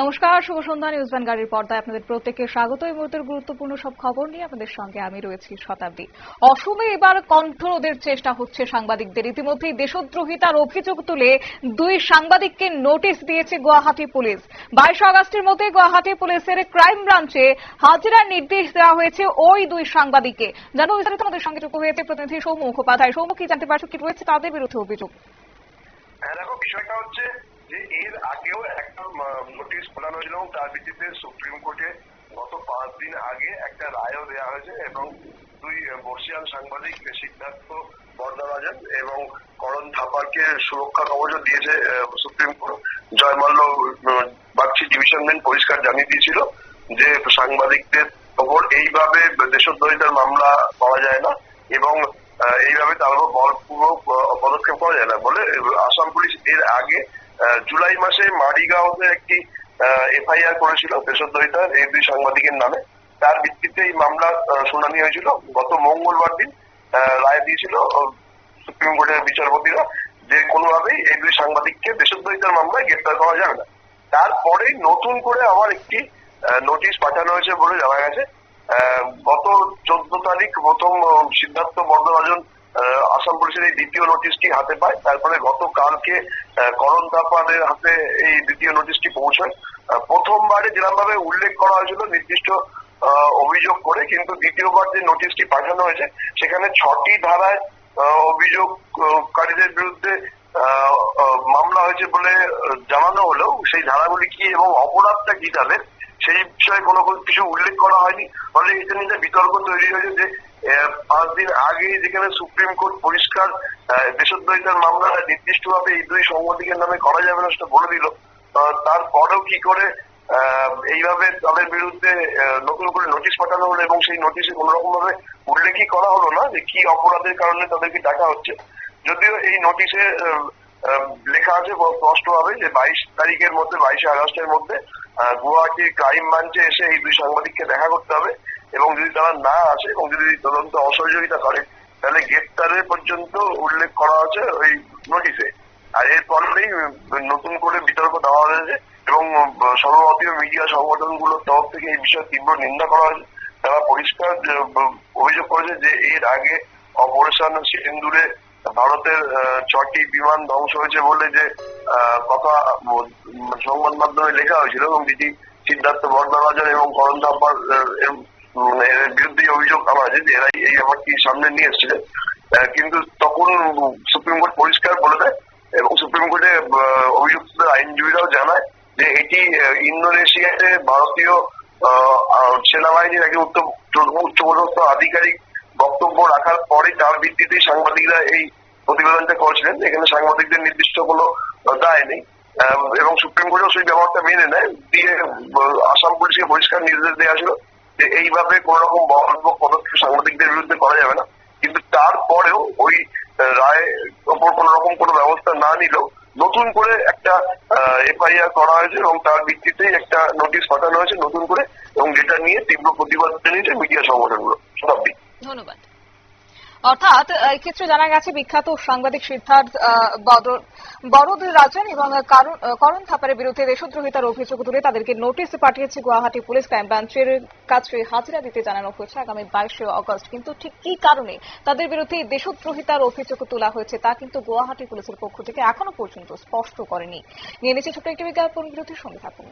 নমস্কার, শুভ সন্ধ্যা নিউজ ভ্যানগাড়ির পর্দায় আপনাদের প্রত্যেককে স্বাগত। এই মুহূর্তের গুরুত্বপূর্ণ সব খবর নিয়ে আপনাদের সঙ্গে আমি রয়েছি শতাব্দী। অসমে এবার কণ্ঠরোধের চেষ্টা হচ্ছে সাংবাদিকদের। ইতিমধ্যেই দেশদ্রোহিতার অভিযোগ তুলে দুই সাংবাদিককে নোটিশ দিয়েছে গুয়াহাটি পুলিশ। বাইশ আগস্টের মধ্যে গুয়াহাটি পুলিশের ক্রাইম ব্রাঞ্চে হাজিরার নির্দেশ দেওয়া হয়েছে ওই দুই সাংবাদিককে। জানো বিস্তারিত আমাদের সঙ্গে যুক্ত হয়েছে প্রতিনিধি সৌম্য মুখোপাধ্যায়। সৌম্য, কি জানতে পারছ, কি রয়েছে তাদের বিরুদ্ধে অভিযোগ? হ্যাঁ দেখো, বিষয়টা হচ্ছে যে এর আগেও একটা নোটিশ খোলানো হয়েছিল এবং তার ভিত্তিতে সুপ্রিম কোর্টে গত পাঁচ দিন আগে একটা রায়ও দেওয়া হয়েছে এবং দুই বর্ষিয়ান সাংবাদিক সিদ্ধার্থ বরদারাজন এবং করণ থাপারকে সুরক্ষা কবচও দিয়েছে supreme court. Joymalya Bagchi division bench পরিষ্কার জানিয়ে দিয়েছিল যে সাংবাদিকদের ওপর এইভাবে দেশদ্রোহিতার মামলা করা যায় না এবং এইভাবে তার উপর বলপূর্বক পদক্ষেপ করা যায় না বলে আসাম পুলিশ এর আগে জুলাই মাসে মারিগাঁওতে একটি এফআইআর করেছিল দেশদ্রোহিতার এই দুই সাংবাদিকের নামে। তার ভিত্তিতে এই মামলা শুনানি হয়েছিল। গত মঙ্গলবার দিন রায় দিয়েছিল সুপ্রিম কোর্টের বিচারপতিরা যে কোনোভাবেই এই দুই সাংবাদিককে দেশদ্রোহিতার মামলায় গ্রেপ্তার করা যাবে না। তারপরেই নতুন করে আবার একটি নোটিশ পাঠানো হয়েছে বলে জানা গেছে। গত চোদ্দ তারিখ প্রথম সিদ্ধার্থ আহ, আসাম পুলিশের এই দ্বিতীয় নোটিশটি হাতে পায়। তারপরে গতকালকে করণ তাপাদের হাতে এই দ্বিতীয় নোটিশটি পৌঁছায়। প্রথমবারে যেরকম ভাবে উল্লেখ করা হয়েছিল, নির্দিষ্ট অভিযোগ করে কিন্তু দ্বিতীয়বার যে নোটিশটি পাঠানো হয়েছে, সেখানে ছটি ধারায় অভিযোগকারীদের বিরুদ্ধে মামলা হয়েছে বলে জানানো হলেও, সেই ধারাগুলি কি এবং অপরাধটা কি তাদের সেই বিষয়ে কোনো কিছু উল্লেখ করা হয়নি। ফলে এটা নিয়ে বিতর্ক তৈরি হয়েছে যে পাঁচ দিন আগে যেখানে সুপ্রিম কোর্ট পরিষ্কার দেশদ্রোহিতার মামলা নির্দিষ্টভাবে এই দুই সাংবাদিকের নামে করা যাবে না সেটা বলে দিল। তারপরেও কি করে এইভাবে তাদের বিরুদ্ধে নতুন করে নোটিশ পাঠানো হলো এবং সেই নোটিশে কোন রকম ভাবে উল্লেখই করা হলো না যে কি অপরাধের কারণে তাদেরকে ডাকা হচ্ছে। যদিও এই নোটিশে লেখা আছে স্পষ্ট ভাবে যে বাইশ তারিখের মধ্যে, বাইশে আগস্টের মধ্যে গুয়াহাটি ক্রাইম ব্রাঞ্চে এসে এই দুই সাংবাদিককে দেখা করতে হবে এবং যদি তারা না আসে এবং যদি তদন্ত অসহযোগিতা করে, তাহলে গ্রেপ্তারের পর্যন্ত উল্লেখ করা আছে ওই নোটিশে। আর এরপরেই নতুন করে বিতর্ক দেওয়া হয়েছে এবং সর্বভারতীয় মিডিয়া সংগঠনগুলোর তরফ থেকে এই বিষয়ে তীব্র নিন্দা করা হয়েছে। তারা পরিষ্কার অভিযোগ করেছে যে এর আগে অপারেশন সিন্দুরে ভারতের ছটি বিমান ধ্বংস হয়েছে বলে যে কথা সংবাদ মাধ্যমে লেখা হয়েছিল এবং যেটি সিদ্ধার্থ বর্ধরাজন এবং করণ থাপ্পার বিরুদ্ধে অভিযোগ আনা হয়েছে যে এরাই এই ব্যাপারটি সামনে নিয়ে এসেছিলেন কিন্তু তখন সুপ্রিম কোর্ট পরিষ্কার বলে দেয় এবং সুপ্রিম কোর্টে অভিযুক্তদের আইনজীবীরাও জানায় যে এটি ইন্দোনেশিয়াতে ভারতীয় সেনাবাহিনীর একজন উচ্চ উচ্চপদস্থ আধিকারিক বক্তব্য রাখার পরে তার ভিত্তিতেই সাংবাদিকরা এই প্রতিবেদনটা করেছিলেন, এখানে সাংবাদিকদের নির্দিষ্ট কোনো দায় নেই এবং সুপ্রিম কোর্টেও সেই ব্যবহারটা মেনে নেয়। দিয়ে আসাম পুলিশকে পরিষ্কার নির্দেশ দেওয়া ছিল যে এইভাবে কোন রকম বহাত্মক পদক্ষেপ সাংবাদিকদের বিরুদ্ধে করা যাবে না। কিন্তু তারপরেও ওই রায়ের ওপর কোন রকম কোনো ব্যবস্থা না নিলেও নতুন করে একটা এফআইআর করা হয়েছে এবং তার ভিত্তিতেই একটা নোটিশ পাঠানো হয়েছে নতুন করে এবং যেটা নিয়ে তীব্র প্রতিবাদ জানিয়েছে মিডিয়া সংগঠনগুলো, শতাব্দী। ধন্যবাদ। অর্থাৎ এক্ষেত্রে জানা গেছে বিখ্যাত সাংবাদিক সিদ্ধার্থ বদর- বরদ রাজন এবং কারণ- থাপারের বিরুদ্ধে দেশদ্রোহিতার অভিযোগ তুলে তাদেরকে নোটিশ পাঠিয়েছে গুয়াহাটি পুলিশ ক্রাইম ব্রাঞ্চের কাছে হাজিরা দিতে জানানো হয়েছে আগামী বাইশে অগস্ট। কিন্তু ঠিক কি কারণে তাদের বিরুদ্ধে দেশদ্রোহিতার অভিযোগ তোলা হয়েছে তা কিন্তু গুয়াহাটি পুলিশের পক্ষ থেকে এখনও পর্যন্ত স্পষ্ট করেনি। নিয়ে নিচ্ছে ছোট্ট একটি বিজ্ঞাপন, বিরতির সঙ্গে থাকুন।